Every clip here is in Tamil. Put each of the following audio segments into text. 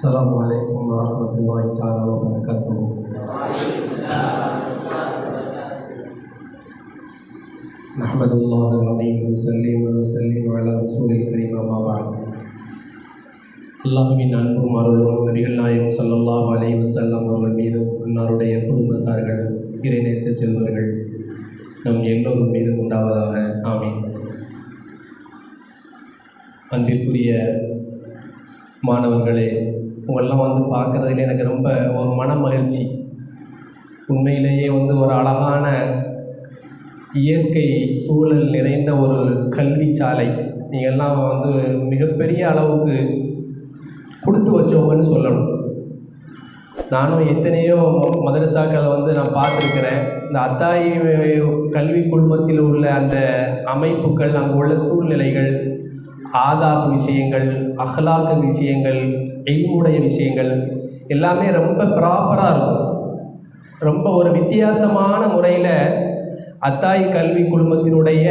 السلام عليكم ورحمة الله تعالى وبركاته نحمد الله العظيم ونصلي ونسلم على رسول الكريم أما بعد அல்லாஹுவின் அன்பும் அருளும் நபிகள் நாயகம் ஸல்லல்லாஹு அலைஹி வஸல்லம் அவர்கள் மீதும் அன்னாருடைய குடும்பத்தார்கள் இறைநேச செல்வர்கள் நம் எல்லோரும் மீதும் உண்டாவதாக ஆமீன் அன்பிற்குரிய மாணவர்களே உங்களெல்லாம் வந்து பார்க்குறதுல எனக்கு ரொம்ப ஒரு மன மகிழ்ச்சி உண்மையிலேயே வந்து ஒரு அழகான இயற்கை சூழல் நிறைந்த ஒரு கல்வி சாலை நீங்கள்லாம் வந்து மிகப்பெரிய அளவுக்கு கொடுத்து வச்சவங்கன்னு சொல்லணும். நானும் எத்தனையோ மதரசாக்களை வந்து நான் பார்த்துருக்கிறேன். இந்த அத்தாயி கல்வி குழுமத்தில் உள்ள அந்த அமைப்புகள் அங்கே உள்ள சூழ்நிலைகள் ஆதாப் விஷயங்கள் அஹ்லாக்கு விஷயங்கள் எங்களுடைய விஷயங்கள் எல்லாமே ரொம்ப ப்ராப்பராக இருக்கும். ரொம்ப ஒரு வித்தியாசமான முறையில் அத்தாய் கல்வி குழுமத்தினுடைய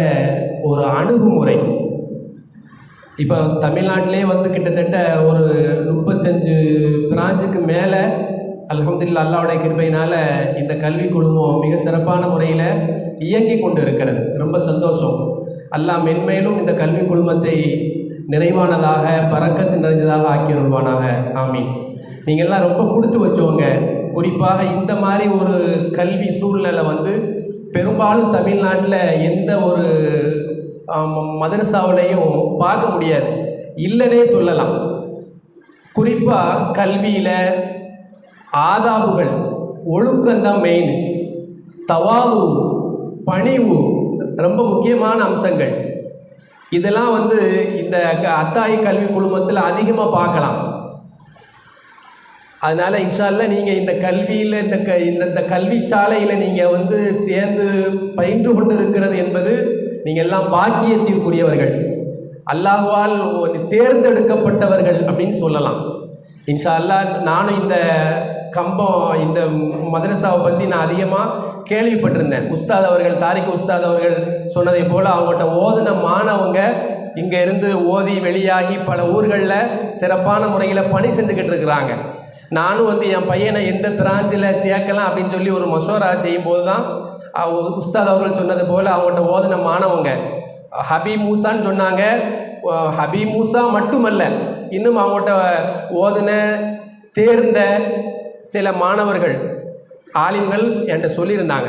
ஒரு அணுகுமுறை. இப்போ தமிழ்நாட்டிலே வந்து கிட்டத்தட்ட ஒரு முப்பத்தஞ்சு பிரான்ச்சுக்கு மேலே அல்ஹம்துலில்லாஹ் அல்லாவுடைய கிருபையினால் இந்த கல்வி குழுமம் மிக சிறப்பான முறையில் இயங்கி கொண்டு இருக்கிறது ரொம்ப சந்தோஷம். அல்லாஹ் மென்மேலும் இந்த கல்வி குழுமத்தை நிறைவானதாக பறக்கத்து நிறைந்ததாக ஆக்கியருள்வானாக. ஆமீன். நீங்கள்லாம் ரொம்ப கொடுத்து வச்சவங்க. குறிப்பாக இந்த மாதிரி ஒரு கல்வி சூழ்நிலை வந்து பெரும்பாலும் தமிழ்நாட்டில் எந்த ஒரு மதரசாவிலையும் பார்க்க முடியாது. இல்லைன்னே சொல்லலாம். குறிப்பாக கல்வியில் ஆதாபுகள் ஒழுக்கம்தான் மெயின் தவாவு பணிவு ரொம்ப முக்கியமான அம்சங்கள். இதெல்லாம் வந்து இந்த க- அத்தாயி கல்வி குழுமத்தில் அதிகமாக பார்க்கலாம். அதனால் இன்ஷால்ல நீங்கள் இந்த கல்வியில் இந்த க இந்த இந்த கல்வி சாலையில் நீங்கள் வந்து சேர்ந்து பயின்று கொண்டு இருக்கிறது என்பது நீங்கள் எல்லாம் பாக்கியத்திற்குரியவர்கள். அல்லாஹ்வால் தேர்ந்தெடுக்கப்பட்டவர்கள் அப்படின்னு சொல்லலாம். இன்ஷா அல்லாஹ் நானும் இந்த கம்பம் இந்த மதரசாவை பற்றி நான் அதிகமாக கேள்விப்பட்டிருந்தேன். உஸ்தாத் அவர்கள் தாரிக் உஸ்தாத் அவர்கள் சொன்னதை போல் அவங்கள்ட்ட ஓதுன மாணவங்க இங்கே இருந்து ஓதி வெளியாகி பல ஊர்களில் சிறப்பான முறையில் பணி செஞ்சுக்கிட்டு இருக்கிறாங்க. நானும் வந்து என் பையனை எந்த பிராஞ்சில் சேர்க்கலாம் அப்படின்னு சொல்லி ஒரு மசோரா செய்யும்போது தான் உஸ்தாத் அவர்கள் சொன்னது போல் அவங்கள்ட்ட ஓதுன மாணவங்க. ஹபி மூசான்னு சொன்னாங்க. ஹபி மூசா மட்டுமல்ல இன்னும் அவங்கள்ட்ட ஓதுன தேர்ந்த சில மாணவர்கள் ஆலிம்கள் என்கிட்ட சொல்லியிருந்தாங்க.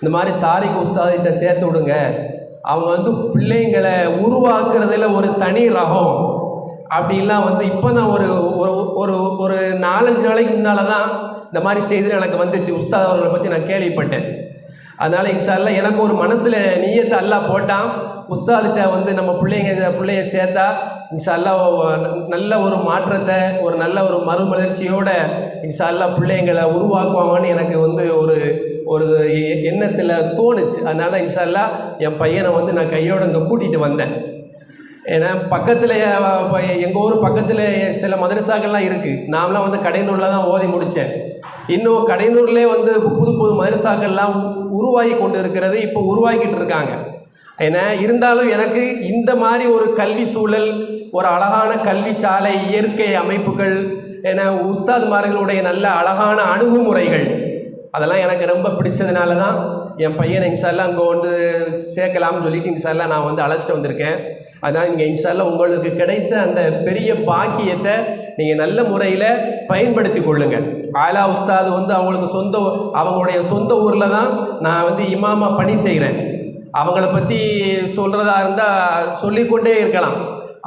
இந்த மாதிரி தாரிக் உஸ்தாதிட்ட சேர்த்து விடுங்க. அவங்க வந்து பிள்ளைங்களை உருவாக்குறதுல ஒரு தனி ரகம். அப்படின்லாம் வந்து இப்போ தான் ஒரு ஒரு ஒரு ஒரு நாலஞ்சு நாளைக்கு முன்னால் தான் இந்த மாதிரி செய்தி எனக்கு வந்துச்சு. உஸ்தாத் அவர்களை பற்றி நான் கேள்விப்பட்டேன். அதனால் இன்ஷால்லாம் எனக்கு ஒரு மனசில் நீயத்தை எல்லாம் போட்டான். உஸ்தாதிட்ட வந்து நம்ம பிள்ளைங்க பிள்ளைய சேர்த்தா இன்ஷால்லா நல்ல ஒரு மாற்றத்தை ஒரு நல்ல ஒரு மறுமலர்ச்சியோட இன்ஷால்லா பிள்ளைங்களை உருவாக்குவாங்கன்னு எனக்கு வந்து ஒரு ஒரு எண்ணத்தில் தோணுச்சு. அதனால இன்ஷால்லா என் பையனை வந்து நான் கையோட இங்கே கூட்டிகிட்டு வந்தேன். ஏன்னா பக்கத்தில் எங்கள் ஊர் பக்கத்தில் சில மதரசாக்கள்லாம் இருக்குது நாமளாம் வந்து கடைநூரில் தான் ஓதி முடித்தேன் இன்னும் கடைநூர்லேயே வந்து புது புது மதரசாக்கள்லாம் உ- உருவாகி கொண்டு இருக்கிறது இப்போ உருவாக்கிட்டு இருக்காங்க. ஏன்னா இருந்தாலும் எனக்கு இந்த மாதிரி ஒரு கல்வி சூழல் ஒரு அழகான கல்வி சாலை இயற்கை அமைப்புகள் என உஸ்தாதுமார்களுடைய நல்ல அழகான அணுகுமுறைகள். அதெல்லாம் எனக்கு ரொம்ப பிடிச்சதுனால தான் என் பையனை இன்ஷால்லாம் அங்கே வந்து சேர்க்கலாம்னு சொல்லிட்டு இன்ஷால்லா நான் வந்து அழைச்சிட்டு வந்திருக்கேன். அதனால் நீங்கள் இன்ஷால்லா உங்களுக்கு கிடைத்த அந்த பெரிய பாக்கியத்தை நீங்கள் நல்ல முறையில் பயன்படுத்தி கொள்ளுங்கள் ஆலா உஸ்தாது வந்து அவங்களுக்கு சொந்த அவங்களுடைய சொந்த ஊரில் தான் நான் வந்து இமாமா பணி செய்கிறேன் அவங்கள பற்றி சொல்கிறதா இருந்தால் சொல்லிக்கொண்டே இருக்கலாம்.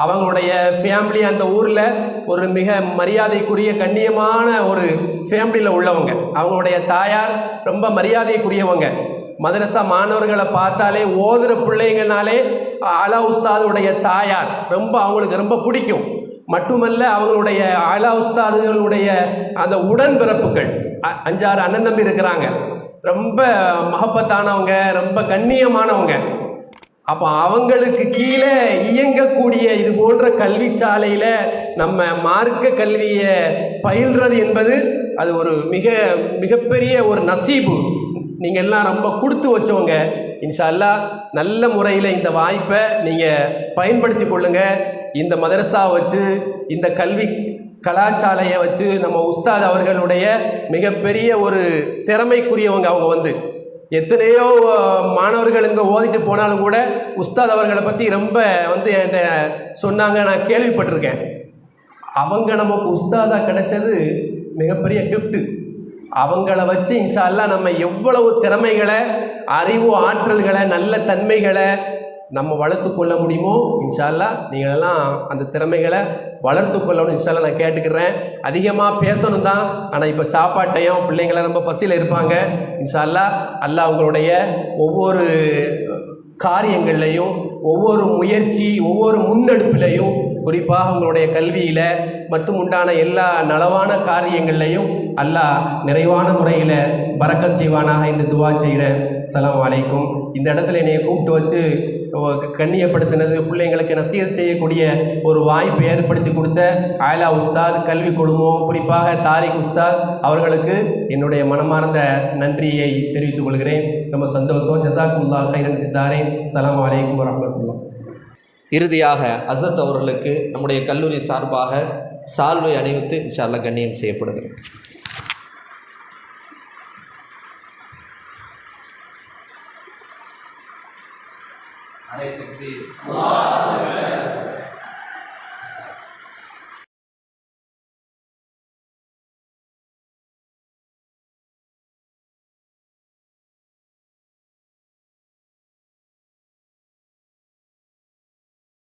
அவங்களுடைய ஃபேமிலி அந்த ஊரில் ஒரு மிக மரியாதைக்குரிய கண்ணியமான ஒரு ஃபேமிலியில் உள்ளவங்க. அவங்களுடைய தாயார் ரொம்ப மரியாதைக்குரியவங்க. மதரசா மாணவர்களை பார்த்தாலே ஓதுற பிள்ளைங்கனாலே அலா உஸ்தாதுடைய தாயார் ரொம்ப அவங்களுக்கு ரொம்ப பிடிக்கும். மட்டுமல்ல அவங்களுடைய அலா உஸ்தாதுகளுடைய அந்த உடன்பிறப்புகள். அ- அஞ்சாறு அண்ணன் தம்பி இருக்கிறாங்க. ரொம்ப மகப்பத்தானவங்க ரொம்ப கண்ணியமானவங்க. அப்போ அவங்களுக்கு கீழே இயங்கக்கூடிய இது போன்ற கல்வி சாலையில் நம்ம மார்க்க கல்வியை பயில்றது என்பது அது ஒரு மிக மிகப்பெரிய ஒரு நசீபு. நீங்கள் எல்லாம் ரொம்ப கொடுத்து வச்சவங்க. இன்ஷா அல்லாஹ் நல்ல முறையில் இந்த வாய்ப்பை நீங்கள் பயன்படுத்தி கொள்ளுங்கள் இந்த மதரசா வச்சு இந்த கல்வி கலாச்சாலையை வச்சு நம்ம உஸ்தாத் அவர்களுடைய மிகப்பெரிய ஒரு திறமைக்குரியவங்க அவங்க வந்து. எத்தனையோ மாணவர்கள் இங்கே ஓதிட்டு போனாலும் கூட உஸ்தாத் அவர்களை பற்றி ரொம்ப வந்து என்கிட்ட சொன்னாங்க நான் கேள்விப்பட்டிருக்கேன். அவங்க நமக்கு உஸ்தாதாக கிடைச்சது மிகப்பெரிய கிஃப்ட்டு அவங்கள வச்சு இன்ஷால்லா நம்ம எவ்வளவு திறமைகளை அறிவு ஆற்றல்களை நல்ல தன்மைகளை நம்ம வளர்த்து கொள்ள முடியுமோ இன்ஷால்லா நீங்களெல்லாம் அந்த திறமைகளை வளர்த்து கொள்ளணும் இன்ஷால்லா நான் கேட்டுக்கிறேன். அதிகமாக பேசணும் தான் ஆனால் இப்போ சாப்பாட்டையும் பிள்ளைங்களாம் ரொம்ப பசியில் இருப்பாங்க. இன்ஷால்லா அல்லா அவங்களுடைய ஒவ்வொரு காரியங்கள்லையும் ஒவ்வொரு முயற்சி ஒவ்வொரு முன்னெடுப்பிலையும் குறிப்பாக உங்களுடைய கல்வியில் மற்றும் உண்டான எல்லா நலவான காரியங்கள்லையும் அல்லாஹ் நிறைவான முறையில் பறக்கம் செய்வானாக என்று துவா செய்கிறேன். சலாம் வலைக்கும் இந்த இடத்துல என்னை கூப்பிட்டு வச்சு கண்ணியப்படுத்தினது பிள்ளைங்களுக்கு நசீர் செய்யக்கூடிய ஒரு வாய்ப்பை ஏற்படுத்தி கொடுத்த ஆயலா உஸ்தாத் கல்வி குழுமம் குறிப்பாக தாரிக் உஸ்தாத் அவர்களுக்கு என்னுடைய மனமார்ந்த நன்றியை தெரிவித்துக் கொள்கிறேன். ரொம்ப சந்தோஷம். ஜசாக்குல்லா ஹைரன் சித்தாரேன் சலாம் அலைக்கும் வரஹ்மத்துல்லாஹ் இறுதியாக அசத் அவர்களுக்கு நம்முடைய கல்லூரி சார்பாக சால்வை அணிவித்து இன்ஷால்லா கண்ணியம் செய்யப்படுகிறது.